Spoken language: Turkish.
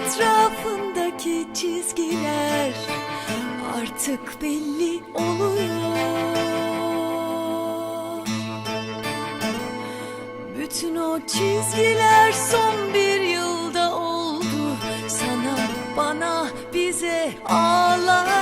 etrafındaki çizgiler artık belli oluyor. Bütün o çizgiler son bir yılda oldu sana, bana, bize ağlar.